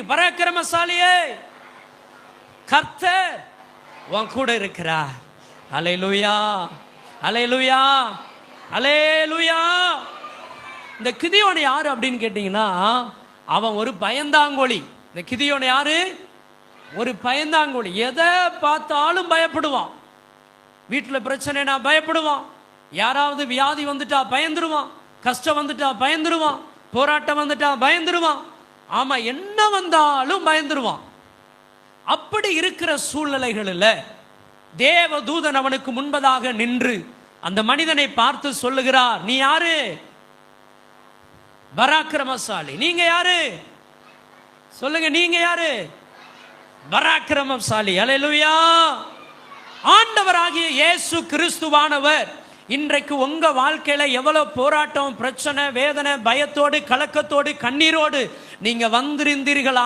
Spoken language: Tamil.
பராக்கிரமசாலியே. கர்த்தர் உன் கூட இருக்கிறார். லூயா அலை லூயா இந்த கிதியோன் யாரு அப்படின்னு கேட்டீங்கன்னா அவன் ஒரு பயந்தாங்கோழி. இந்த கிதியோன் யாரு? ஒரு பயந்தாங்கோழி. எதை பார்த்தாலும் பயப்படுவான். வீட்டில் பிரச்சனைனா பயப்படுவான். யாராவது வியாதி வந்துட்டா பயந்துருவான். கஷ்டம் வந்துட்டா பயந்துருவான். போராட்டம் வந்துட்டா பயந்துருவான். ஆமா என்ன வந்தாலும் பயந்துருவான். அப்படி இருக்கிற சூழ்நிலைகளில் தேவ தூதன் அவனுக்கு முன்பதாக நின்று அந்த மனிதனை பார்த்து சொல்லுகிறார் நீ யாரு? பராக்கிரமசாலி. நீங்க யாரு? சொல்லுங்க நீங்க யாரு? பராக்கிரமசாலி. அலையலுயா ஆண்டவராகிய இயேசு கிறிஸ்துவானவர். இன்றைக்கு உங்க வாழ்க்கையில எவ்வளவு போராட்டம் பிரச்சனை வேதனை பயத்தோடு கலக்கத்தோடு கண்ணீரோடு நீங்க வந்திருந்தீர்களா?